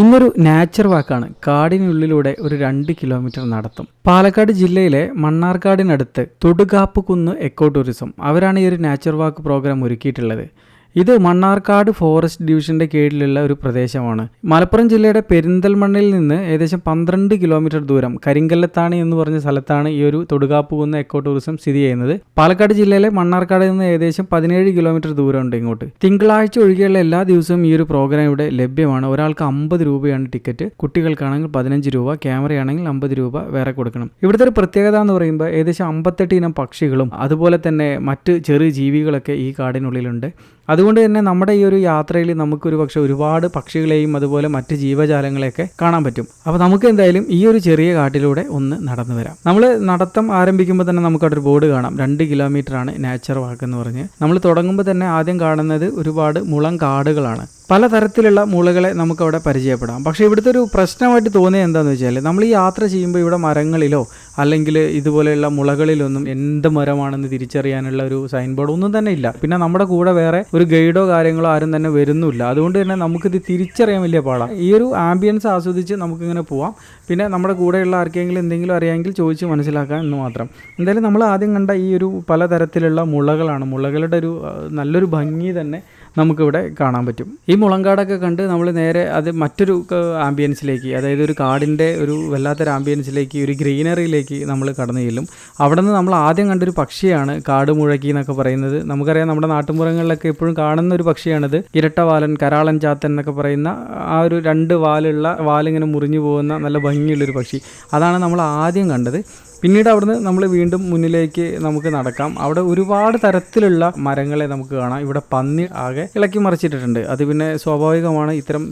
ഇന്നൊരു നാച്ചർ വാക്കാണ്. കാടിനുള്ളിലൂടെ ഒരു രണ്ട് കിലോമീറ്റർ നടത്തും. പാലക്കാട് ജില്ലയിലെ മണ്ണാർക്കാടിനടുത്ത് തൊടുകാപ്പ് കുന്ന് എക്കോ ടൂറിസം. അവരാണ് ഈ ഒരു നാച്ചർ വാക്ക് പ്രോഗ്രാം ഒരുക്കിയിട്ടുള്ളത്. ഇത് മണ്ണാർക്കാട് ഫോറസ്റ്റ് ഡിവിഷന്റെ കീഴിലുള്ള ഒരു പ്രദേശമാണ്. മലപ്പുറം ജില്ലയുടെ പെരിന്തൽമണ്ണിൽ നിന്ന് ഏകദേശം പന്ത്രണ്ട് കിലോമീറ്റർ ദൂരം കരിങ്കല്ലത്താണി എന്ന് പറഞ്ഞ സ്ഥലത്താണ് ഈ ഒരു തൊടുകാപ്പ് കുന്ന് എക്കോ ടൂറിസം സ്ഥിതി ചെയ്യുന്നത്. പാലക്കാട് ജില്ലയിലെ മണ്ണാർക്കാട് നിന്ന് ഏകദേശം പതിനേഴ് കിലോമീറ്റർ ദൂരമുണ്ട് ഇങ്ങോട്ട്. തിങ്കളാഴ്ച ഒഴികെയുള്ള എല്ലാ ദിവസവും ഈ ഒരു പ്രോഗ്രാം ഇവിടെ ലഭ്യമാണ്. ഒരാൾക്ക് അമ്പത് രൂപയാണ് ടിക്കറ്റ് കുട്ടികൾക്കാണെങ്കിൽ പതിനഞ്ച് രൂപ ക്യാമറയാണെങ്കിൽ അമ്പത് രൂപ വേറെ കൊടുക്കണം. ഇവിടുത്തെ ഒരു പ്രത്യേകത എന്ന് പറയുമ്പോൾ ഏകദേശം അമ്പത്തെട്ട് ഇനം പക്ഷികളും അതുപോലെ തന്നെ മറ്റ് ചെറിയ ജീവികളൊക്കെ ഈ കാടിനുള്ളിലുണ്ട്. അതുകൊണ്ട് തന്നെ നമ്മുടെ ഈ ഒരു യാത്രയിൽ നമുക്കൊരു പക്ഷേ ഒരുപാട് പക്ഷികളെയും അതുപോലെ മറ്റ് ജീവജാലങ്ങളെയൊക്കെ കാണാൻ പറ്റും. അപ്പോൾ നമുക്ക് എന്തായാലും ഈ ഒരു ചെറിയ കാട്ടിലൂടെ ഒന്ന് നടന്നു വരാം. നമ്മൾ നടത്തം ആരംഭിക്കുമ്പോൾ തന്നെ നമുക്ക് അവിടെ ഒരു ബോർഡ് കാണാം. രണ്ട് കിലോമീറ്റർ ആണ് നാച്ചർ വാക്ക് എന്ന് പറഞ്ഞ്. നമ്മൾ തുടങ്ങുമ്പോൾ തന്നെ ആദ്യം കാണുന്നത് ഒരുപാട് മുളം കാടുകളാണ്. പലതരത്തിലുള്ള മുളകളെ നമുക്കവിടെ പരിചയപ്പെടാം. പക്ഷേ ഇവിടുത്തെ ഒരു പ്രശ്നമായിട്ട് തോന്നിയത് എന്താണെന്ന് വെച്ചാൽ നമ്മൾ ഈ യാത്ര ചെയ്യുമ്പോൾ ഇവിടെ മരങ്ങളിലോ അല്ലെങ്കിൽ ഇതുപോലെയുള്ള മുളകളിലൊന്നും എന്ത് മരമാണെന്ന് തിരിച്ചറിയാനുള്ള ഒരു സൈൻ ബോർഡ് ഒന്നും തന്നെ ഇല്ല. പിന്നെ നമ്മുടെ കൂടെ വേറെ ഒരു ഗൈഡോ കാര്യങ്ങളോ ആരും തന്നെ വരുന്നില്ല. അതുകൊണ്ട് തന്നെ നമുക്കിത് തിരിച്ചറിയാൻ വലിയ പാടാണ് ഈ ഒരു ആംബിയൻസ് ആസ്വദിച്ച് നമുക്കിങ്ങനെ പോവാം. പിന്നെ നമ്മുടെ കൂടെയുള്ള ആർക്കെങ്കിലും എന്തെങ്കിലും അറിയാമെങ്കിൽ ചോദിച്ച് മനസ്സിലാക്കാം എന്ന് മാത്രം. എന്തായാലും നമ്മൾ ആദ്യം കണ്ട ഈ ഒരു പലതരത്തിലുള്ള മുളകളാണ്. മുളകളുടെ ഒരു നല്ലൊരു ഭംഗി തന്നെ നമുക്കിവിടെ കാണാൻ പറ്റും. ഈ മുളങ്കാടൊക്കെ കണ്ട് നമ്മൾ നേരെ അത് മറ്റൊരു ആംബിയൻസിലേക്ക് അതായത് ഒരു കാടിന്റെ ഒരു വല്ലാത്തൊരു ആംബിയൻസിലേക്ക് ഒരു ഗ്രീനറിയിലേക്ക് നമ്മൾ കടന്നു ചെല്ലും. അവിടെ നിന്ന് നമ്മൾ ആദ്യം കണ്ടൊരു പക്ഷിയാണ് കാട് മുഴക്കി എന്നൊക്കെ പറയുന്നത്. നമുക്കറിയാം നമ്മുടെ നാട്ടുമ്പുറങ്ങളിലൊക്കെ എപ്പോഴും കാണുന്ന ഒരു പക്ഷിയാണിത്. ഇരട്ടവാലൻ കരാളൻ ചാത്തൻ എന്നൊക്കെ പറയുന്ന ആ ഒരു രണ്ട് വാലുള്ള വാലിങ്ങനെ മുറിഞ്ഞു പോകുന്ന നല്ല ഭംഗിയുള്ളൊരു പക്ഷി. അതാണ് നമ്മൾ ആദ്യം കണ്ടത്. പിന്നീട് അവിടുന്ന് നമ്മൾ വീണ്ടും മുന്നിലേക്ക് നമുക്ക് നടക്കാം. അവിടെ ഒരുപാട് തരത്തിലുള്ള മരങ്ങളെ നമുക്ക് കാണാം. ഇവിടെ പന്നി ആകെ ഇളക്കി മറിച്ചിട്ടിട്ടുണ്ട്. അത് പിന്നെ സ്വാഭാവികമാണ്. ഇത്തരം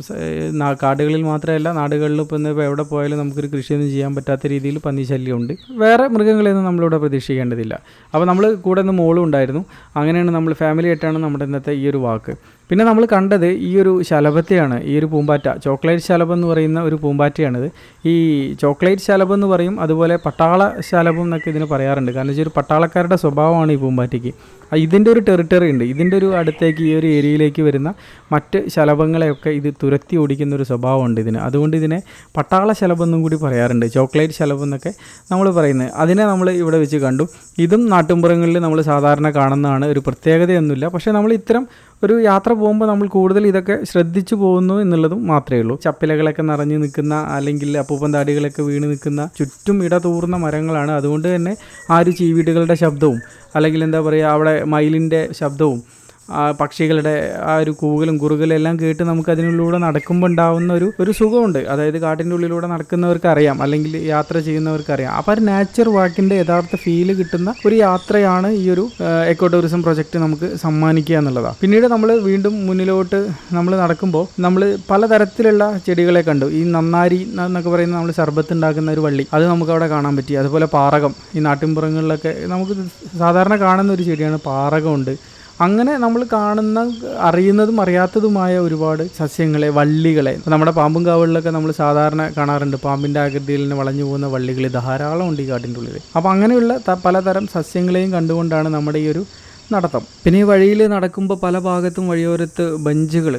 കാടുകളിൽ മാത്രമല്ല നാടുകളിൽ ഇന്ന് ഇപ്പോൾ എവിടെ പോയാലും നമുക്കൊരു കൃഷിയൊന്നും ചെയ്യാൻ പറ്റാത്ത രീതിയിൽ പന്നി ശല്യമുണ്ട്. വേറെ മൃഗങ്ങളെയൊന്നും നമ്മളിവിടെ പ്രതീക്ഷിക്കേണ്ടതില്ല. അപ്പോൾ നമ്മൾ കൂടെ നിന്ന് മോളും ഉണ്ടായിരുന്നു. അങ്ങനെയാണ് നമ്മൾ ഫാമിലി ആയിട്ടാണ് നമ്മുടെ ഇന്നത്തെ ഈ ഒരു വാക്ക്. പിന്നെ നമ്മൾ കണ്ടത് ഈ ഒരു ശലഭത്തെയാണ് ഈ ഒരു പൂമ്പാറ്റ. ചോക്ലേറ്റ് ശലഭം എന്ന് പറയുന്ന ഒരു പൂമ്പാറ്റയാണിത്. ഈ ചോക്ലേറ്റ് ശലഭം എന്ന് പറയും അതുപോലെ പട്ടാള ശലഭം എന്നൊക്കെ ഇതിന് പറയാറുണ്ട്. കാരണം വെച്ചാൽ ഒരു പട്ടാളക്കാരുടെ സ്വഭാവമാണ് ഈ പൂമ്പാറ്റയ്ക്ക്. ഇതിന്റെ ഒരു ടെറിട്ടറി ഉണ്ട്. ഇതിന്റെ ഒരു അടുത്തേക്ക് ഈ ഒരു ഏരിയയിലേക്ക് വരുന്ന മറ്റ് ശലഭങ്ങളെയൊക്കെ ഇത് തുരത്തി ഓടിക്കുന്ന ഒരു സ്വഭാവമുണ്ട് ഇതിന്. അതുകൊണ്ട് ഇതിനെ പട്ടാള ശലഭം എന്നും കൂടി പറയാറുണ്ട്. ചോക്ലേറ്റ് ശലഭം എന്നൊക്കെ നമ്മൾ പറയുന്നത്. അതിനെ നമ്മൾ ഇവിടെ വെച്ച് കണ്ടു. ഇതും നാട്ടുമ്പുറങ്ങളിൽ നമ്മൾ സാധാരണ കാണുന്നതാണ്. ഒരു പ്രത്യേകതയൊന്നുമില്ല. പക്ഷേ നമ്മൾ ഇത്തരം ഒരു യാത്ര പോകുമ്പോൾ നമ്മൾ കൂടുതൽ ഇതൊക്കെ ശ്രദ്ധിച്ചു പോകുന്നു എന്നുള്ളതും മാത്രമേ ഉള്ളൂ. ചപ്പിലകളൊക്കെ നിറഞ്ഞു നിൽക്കുന്ന അല്ലെങ്കിൽ അപ്പൂപ്പൻ താടികളൊക്കെ വീണ് നിൽക്കുന്ന ചുറ്റും ഇടതൂർന്ന മരങ്ങളാണ്. അതുകൊണ്ട് തന്നെ ആ ഒരു ചീവീടുകളുടെ ശബ്ദവും അല്ലെങ്കിൽ എന്താ പറയുക അവിടെ മയിലിന്റെ ശബ്ദവും ആ പക്ഷികളുടെ ആ ഒരു കൂകലും കുറുകലും എല്ലാം കേട്ട് നമുക്ക് അതിനുള്ളിലൂടെ നടക്കുമ്പോൾ ഉണ്ടാവുന്ന ഒരു ഒരു സുഖമുണ്ട്. അതായത് കാട്ടിന്റെ ഉള്ളിലൂടെ നടക്കുന്നവർക്ക് അറിയാം അല്ലെങ്കിൽ യാത്ര ചെയ്യുന്നവർക്ക് അറിയാം അപ്പോൾ ഒരു നാച്ചർ വാക്കിന്റെ യഥാർത്ഥ ഫീൽ കിട്ടുന്ന ഒരു യാത്രയാണ് ഈ ഒരു എക്കോ ടൂറിസം പ്രൊജക്റ്റ് നമുക്ക് സമ്മാനിക്കുക എന്നുള്ളതാണ് പിന്നീട് നമ്മൾ വീണ്ടും മുന്നിലോട്ട് നമ്മൾ നടക്കുമ്പോൾ നമ്മൾ പലതരത്തിലുള്ള ചെടികളെ കണ്ടു. ഈ നന്നാരി എന്നൊക്കെ പറയുന്ന നമ്മൾ സർബത്ത് ഉണ്ടാക്കുന്ന ഒരു വള്ളി. അത് നമുക്ക് അവിടെ കാണാൻ പറ്റി. അതുപോലെ പാറകം. ഈ നാട്ടിൻപുറങ്ങളിലൊക്കെ നമുക്ക് സാധാരണ കാണുന്ന ഒരു ചെടിയാണ് പാറകമുണ്ട്. അങ്ങനെ നമ്മൾ കാണുന്ന അറിയുന്നതും അറിയാത്തതുമായ ഒരുപാട് സസ്യങ്ങളെ വള്ളികളെ. നമ്മുടെ പാമ്പും കാവുകളിലൊക്കെ നമ്മൾ സാധാരണ കാണാറുണ്ട്. പാമ്പിന്റെ ആകൃതിയിൽ നിന്ന് വളഞ്ഞു പോകുന്ന വള്ളികൾ ധാരാളം ഉണ്ട് ഈ കാട്ടിന്റെ ഉള്ളിൽ അപ്പോൾ അങ്ങനെയുള്ള പലതരം സസ്യങ്ങളെയും കണ്ടുകൊണ്ടാണ് നമ്മുടെ ഈ ഒരു നടത്തം. പിന്നെ ഈ വഴിയിൽ നടക്കുമ്പോൾ പല ഭാഗത്തും വഴിയോരത്ത് ബെഞ്ചുകൾ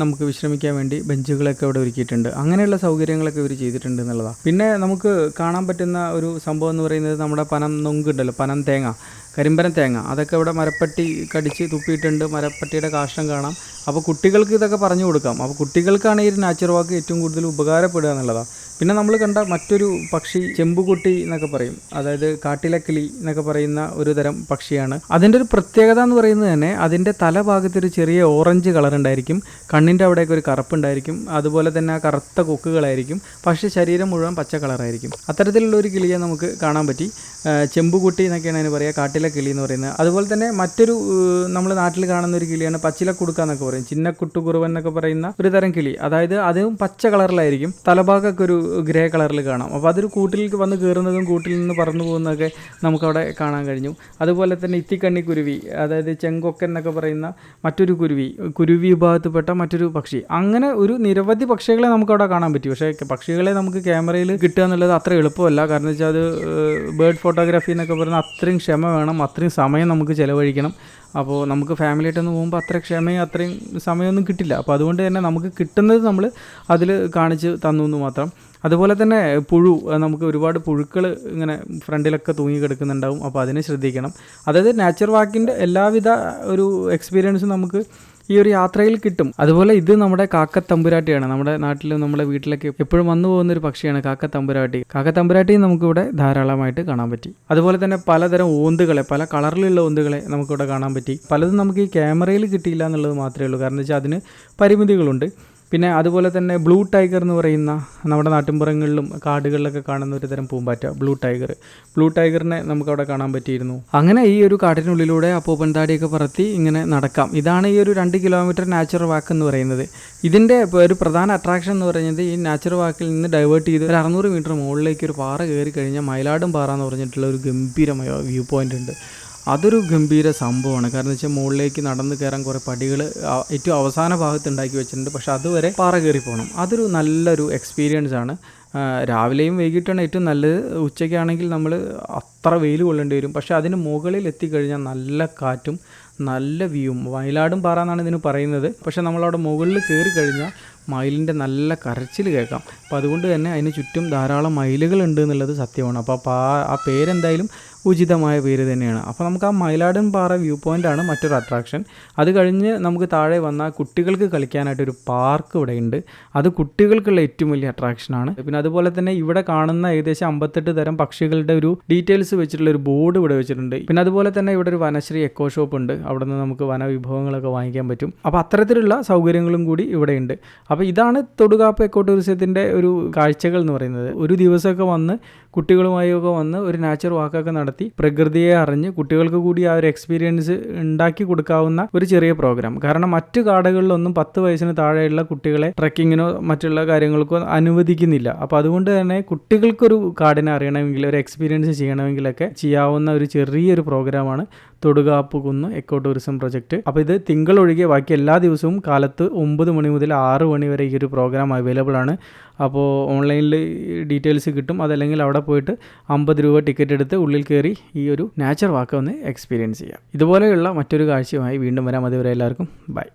നമുക്ക് വിശ്രമിക്കാൻ വേണ്ടി ബെഞ്ചുകളൊക്കെ അവിടെ ഒരുക്കിയിട്ടുണ്ട്. അങ്ങനെയുള്ള സൗകര്യങ്ങളൊക്കെ ഇവർ ചെയ്തിട്ടുണ്ട് എന്നുള്ളതാണ്. പിന്നെ നമുക്ക് കാണാൻ പറ്റുന്ന ഒരു സംഭവം എന്ന് പറയുന്നത് നമ്മുടെ പനം നൊങ്കുണ്ടല്ലോ പനം തേങ്ങ. കരിമ്പനം തേങ്ങ. അതൊക്കെ ഇവിടെ മരപ്പട്ടി കടിച്ച് തുപ്പിയിട്ടുണ്ട്. മരപ്പട്ടിയുടെ കാഷ്ടം കാണാം. അപ്പോൾ കുട്ടികൾക്ക് ഇതൊക്കെ പറഞ്ഞു കൊടുക്കാം. അപ്പോൾ കുട്ടികൾക്കാണ് ഈ ഒരു നാച്ചുറൽ വാക്ക് ഏറ്റവും കൂടുതൽ ഉപകാരപ്പെടുക എന്നുള്ളതാണ് പിന്നെ നമ്മൾ കണ്ട മറ്റൊരു പക്ഷി ചെമ്പുകുട്ടി എന്നൊക്കെ പറയും. അതായത് കാട്ടിലക്കിളി എന്നൊക്കെ പറയുന്ന ഒരു തരം പക്ഷിയാണ്. അതിന്റെ ഒരു പ്രത്യേകത എന്ന് പറയുന്നത് തന്നെ അതിന്റെ തലഭാഗത്ത് ഒരു ചെറിയ ഓറഞ്ച് കളർ ഉണ്ടായിരിക്കും. കണ്ണിന്റെ അവിടെയൊക്കെ ഒരു കറുപ്പുണ്ടായിരിക്കും. അതുപോലെ തന്നെ ആ കറുത്ത കൊക്കുകളായിരിക്കും. പക്ഷേ ശരീരം മുഴുവൻ പച്ച കളറായിരിക്കും. അത്തരത്തിലുള്ള ഒരു കിളിയെ നമുക്ക് കാണാൻ പറ്റി. ചെമ്പുകുട്ടി എന്നൊക്കെയാണ് അതിന് പറയുക. കാട്ടിലെ കിളി എന്ന് പറയുന്നത്. അതുപോലെ തന്നെ മറ്റൊരു നമ്മൾ നാട്ടിൽ കാണുന്ന ഒരു കിളിയാണ് പച്ചിലക്കുടുക്ക എന്നൊക്കെ പറയും. ചിന്നക്കുട്ടുകുറുവൻ എന്നൊക്കെ പറയുന്ന ഒരു തരം കിളി. അതായത് അതും പച്ച കളറിലായിരിക്കും. തലഭാഗമൊക്കെ ഒരു ഗ്രേ കളറിൽ കാണാം. അപ്പോൾ അതൊരു കൂട്ടിലേക്ക് വന്ന് കയറുന്നതും കൂട്ടിൽ നിന്ന് പറന്നു പോകുന്നതൊക്കെ നമുക്കവിടെ കാണാൻ കഴിഞ്ഞു. അതുപോലെ തന്നെ ഇത്തിക്കണ്ണി കുരുവി അതായത് ചെങ്കൊക്കൻ എന്നൊക്കെ പറയുന്ന മറ്റൊരു കുരുവി കുരുവി വിഭാഗത്തിൽപ്പെട്ട മറ്റൊരു പക്ഷി. അങ്ങനെ ഒരു നിരവധി പക്ഷികളെ നമുക്കവിടെ കാണാൻ പറ്റി. പക്ഷേ പക്ഷികളെ നമുക്ക് ക്യാമറയിൽ കിട്ടുക എന്നുള്ളത് അത്ര എളുപ്പമല്ല. കാരണം വെച്ചാൽ അത് ബേർഡ് ഫോട്ടോഗ്രാഫി എന്നൊക്കെ പറയുന്ന അത്രയും ക്ഷമ വേണം അത്രയും സമയം നമുക്ക് ചിലവഴിക്കണം. അപ്പോൾ നമുക്ക് ഫാമിലിയായിട്ടൊന്നും പോകുമ്പോൾ അത്ര ക്ഷമയും അത്രയും സമയമൊന്നും കിട്ടില്ല. അപ്പോൾ അതുകൊണ്ട് തന്നെ നമുക്ക് കിട്ടുന്നത് നമ്മൾ അതിൽ കാണിച്ച് തന്നു എന്ന് മാത്രം. അതുപോലെ തന്നെ പുഴു നമുക്ക് ഒരുപാട് പുഴുക്കൾ ഇങ്ങനെ ഫ്രണ്ടിലൊക്കെ തൂങ്ങി കിടക്കുന്നുണ്ടാവും. അപ്പോൾ അതിനെ ശ്രദ്ധിക്കണം. അതായത് നാച്ചർ വാക്കിന്റെ എല്ലാവിധ ഒരു എക്സ്പീരിയൻസും നമുക്ക് ഈ ഒരു യാത്രയിൽ കിട്ടും. അതുപോലെ ഇത് നമ്മുടെ കാക്കത്തമ്പുരാട്ടിയാണ്. നമ്മുടെ നാട്ടിലും നമ്മുടെ വീട്ടിലൊക്കെ എപ്പോഴും വന്നു പോകുന്ന ഒരു പക്ഷിയാണ് കാക്കത്തമ്പുരാട്ടി. കാക്കത്തമ്പുരാട്ടി നമുക്കിവിടെ ധാരാളമായിട്ട് കാണാൻ പറ്റി. അതുപോലെ തന്നെ പലതരം ഓന്തുകളെ പല കളറിലുള്ള ഓന്തുകളെ നമുക്കിവിടെ കാണാൻ പറ്റി. പലതും നമുക്ക് ഈ ക്യാമറയിൽ കിട്ടിയില്ല എന്നുള്ളത് മാത്രമേ ഉള്ളൂ. കാരണം വെച്ചാൽ അതിന് പരിമിതികളുണ്ട്. പിന്നെ അതുപോലെ തന്നെ ബ്ലൂ ടൈഗർ എന്ന് പറയുന്ന നമ്മുടെ നാട്ടിൻപുറങ്ങളിലും കാടുകളിലൊക്കെ കാണുന്ന ഒരു തരം പൂമ്പാറ്റ ബ്ലൂ ടൈഗർ. ബ്ലൂ ടൈഗറിനെ നമുക്കവിടെ കാണാൻ പറ്റിയിരുന്നു. അങ്ങനെ ഈ ഒരു കാട്ടിനുള്ളിലൂടെ പൂപ്പൻതാടിയൊക്കെ പറത്തി ഇങ്ങനെ നടക്കാം. ഇതാണ് ഈ ഒരു രണ്ട് കിലോമീറ്റർ നാച്ചുറൽ വാക്ക് എന്ന് പറയുന്നത്. ഇതിന്റെ ഒരു പ്രധാന അട്രാക്ഷൻ എന്ന് പറയുന്നത് ഈ നാച്ചുറൽ വാക്കിൽ നിന്ന് ഡൈവേർട്ട് ചെയ്ത് ഒരു അറുന്നൂറ് മീറ്റർ മുകളിലേക്ക് ഒരു പാറ കയറി കഴിഞ്ഞാൽ മയിലാടും പാറ എന്ന് പറഞ്ഞിട്ടുള്ള ഒരു ഗംഭീരമായ വ്യൂ പോയിന്റ് ഉണ്ട്. അതൊരു ഗംഭീര സംഭവമാണ്. കാരണം വെച്ചാൽ മുകളിലേക്ക് നടന്ന് കയറാൻ കുറേ പടികൾ ഏറ്റവും അവസാന ഭാഗത്ത് ഉണ്ടാക്കി വെച്ചിട്ടുണ്ട്. പക്ഷേ അതുവരെ പാറ കയറി പോകണം അതൊരു നല്ലൊരു എക്സ്പീരിയൻസ് ആണ്. രാവിലെയും വൈകിട്ടാണ് ഏറ്റവും നല്ലത്. ഉച്ചയ്ക്കാണെങ്കിൽ നമ്മൾ അത്ര വെയിൽ കൊള്ളേണ്ടി വരും. പക്ഷേ അതിന് മുകളിൽ എത്തിക്കഴിഞ്ഞാൽ നല്ല കാറ്റും നല്ല വ്യൂവും. വയലാടും പാറ എന്നാണ് ഇതിന് പറയുന്നത്. പക്ഷേ നമ്മളവിടെ മുകളിൽ കയറി കഴിഞ്ഞാൽ മയിലിന്റെ നല്ല കരച്ചിൽ കേൾക്കാം. അപ്പോൾ അതുകൊണ്ട് തന്നെ അതിന് ചുറ്റും ധാരാളം മയിലുകൾ ഉണ്ട് എന്നുള്ളത് സത്യമാണ്. അപ്പോൾ ആ ആ പേരെന്തായാലും ഉചിതമായ പേര് തന്നെയാണ്. അപ്പോൾ നമുക്ക് ആ മയിലാടൻ പാറ വ്യൂ പോയിന്റാണ് മറ്റൊരു അട്രാക്ഷൻ അത് കഴിഞ്ഞ് നമുക്ക് താഴെ വന്നാൽ കുട്ടികൾക്ക് കളിക്കാനായിട്ടൊരു പാർക്ക് ഇവിടെ ഉണ്ട്. അത് കുട്ടികൾക്കുള്ള ഏറ്റവും വലിയ അട്രാക്ഷനാണ് പിന്നെ അതുപോലെ തന്നെ ഇവിടെ കാണുന്ന ഏകദേശം അമ്പത്തെട്ട് തരം പക്ഷികളുടെ ഒരു ഡീറ്റെയിൽസ് വെച്ചിട്ടുള്ള ഒരു ബോർഡ് ഇവിടെ വെച്ചിട്ടുണ്ട്. പിന്നെ അതുപോലെ തന്നെ ഇവിടെ ഒരു വനശ്രീ എക്കോ ഷോപ്പ് ഉണ്ട്. അവിടെ നിന്ന് നമുക്ക് വനവിഭവങ്ങളൊക്കെ വാങ്ങിക്കാൻ പറ്റും. അപ്പോൾ അത്തരത്തിലുള്ള സൗകര്യങ്ങളും കൂടി ഇവിടെയുണ്ട് അപ്പോൾ ഇതാണ് തൊടുകാപ്പ് എക്കോ ടൂറിസത്തിന്റെ ഒരു കാഴ്ചകൾ എന്ന് പറയുന്നത്. ഒരു ദിവസമൊക്കെ വന്ന് കുട്ടികളുമായി ഒക്കെ വന്ന് ഒരു നാച്ചുറൽ വാക്കൊക്കെ നടത്തി പ്രകൃതിയെ അറിഞ്ഞ് കുട്ടികൾക്ക് കൂടി ആ ഒരു എക്സ്പീരിയൻസ് ഉണ്ടാക്കി കൊടുക്കാവുന്ന ഒരു ചെറിയ പ്രോഗ്രാം കാരണം മറ്റു കാടുകളിലൊന്നും പത്ത് വയസ്സിന് താഴെയുള്ള കുട്ടികളെ ട്രക്കിങ്ങിനോ മറ്റുള്ള കാര്യങ്ങൾക്കോ അനുവദിക്കുന്നില്ല. അപ്പോൾ അതുകൊണ്ട് തന്നെ കുട്ടികൾക്കൊരു കാടിനെ അറിയണമെങ്കിൽ ഒരു എക്സ്പീരിയൻസ് ചെയ്യണമെങ്കിലൊക്കെ ചെയ്യാവുന്ന ഒരു ചെറിയൊരു പ്രോഗ്രാമാണ് തൊടുകാപ്പ് കുന്ന് എക്കോ ടൂറിസം പ്രൊജക്റ്റ് അപ്പോൾ ഇത് തിങ്കൾ ഒഴികെ ബാക്കി എല്ലാ ദിവസവും കാലത്ത് ഒമ്പത് മണി മുതൽ ആറ് മണി വരെ ഈ ഒരു പ്രോഗ്രാം അവൈലബിൾ ആണ്. അപ്പോൾ ഓൺലൈനിൽ ഡീറ്റെയിൽസ് കിട്ടും. അതല്ലെങ്കിൽ അവിടെ പോയിട്ട് അമ്പത് രൂപ ടിക്കറ്റ് എടുത്ത് ഉള്ളിൽ കയറി ഈ ഒരു നാച്ചർ വാക്ക് ഒന്ന് എക്സ്പീരിയൻസ് ചെയ്യാം. ഇതുപോലെയുള്ള മറ്റൊരു കാഴ്ചയുമായി വീണ്ടും വരാം. അതുവരെ എല്ലാവർക്കും ബൈ